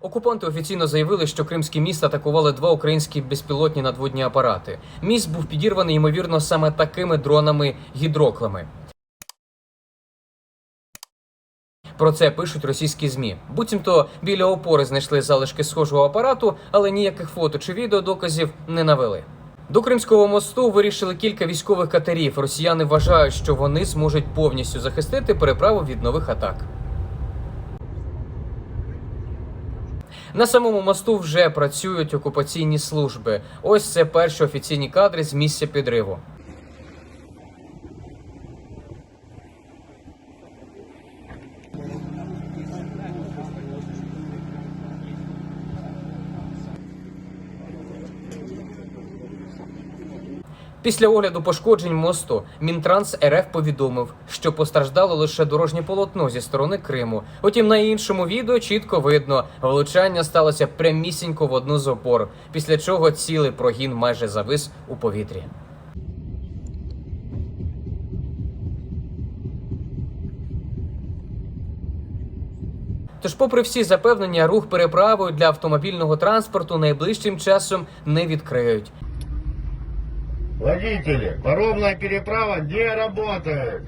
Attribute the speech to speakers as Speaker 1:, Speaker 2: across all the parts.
Speaker 1: Окупанти офіційно заявили, що кримські міст атакували два українські безпілотні надводні апарати. Міст був підірваний ймовірно саме такими дронами-гідроклами. Про це пишуть російські змі. Буцімто біля опори знайшли залишки схожого апарату, але ніяких фото чи відеодоказів не навели. До Кримського мосту вирішили кілька військових катерів. Росіяни вважають, що вони зможуть повністю захистити переправу від нових атак. На самому мосту вже працюють окупаційні служби. Ось це перші офіційні кадри з місця підриву. Після огляду пошкоджень мосту Мінтранс РФ повідомив, що постраждало лише дорожнє полотно зі сторони Криму. Утім, на іншому відео чітко видно, влучання сталося прямісінько в одну з опор, після чого цілий прогін майже завис у повітрі. Тож, попри всі запевнення, рух переправою для автомобільного транспорту найближчим часом не відкриють.
Speaker 2: Водители, паромная переправа не работает.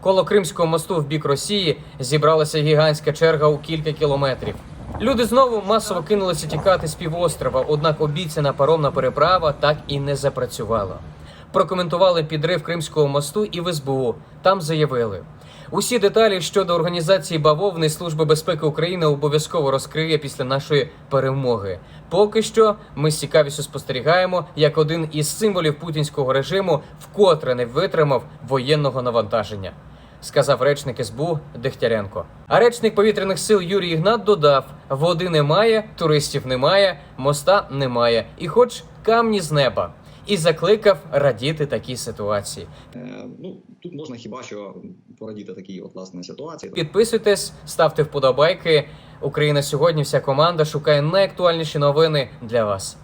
Speaker 1: Коло Кримського мосту в бік Росії зібралася гігантська черга у кілька кілометрів. Люди знову масово кинулися тікати з півострова, однак обіцяна паромна переправа так і не запрацювала. Прокоментували підрив Кримського мосту і в СБУ. Там заявили. Усі деталі щодо організації бавовни Служби безпеки України обов'язково розкриє після нашої перемоги. Поки що ми з цікавістю спостерігаємо, як один із символів путінського режиму вкотре не витримав воєнного навантаження. Сказав речник СБУ Дегтяренко. А речник повітряних сил Юрій Ігнат додав: води немає, туристів немає, моста немає, і хоч камні з неба. І закликав радіти такій ситуації.
Speaker 3: Е, Ну тут можна хіба що порадіти такій от власне ситуації.
Speaker 1: Підписуйтесь, ставте вподобайки. Україна сьогодні. Вся команда шукає найактуальніші новини для вас.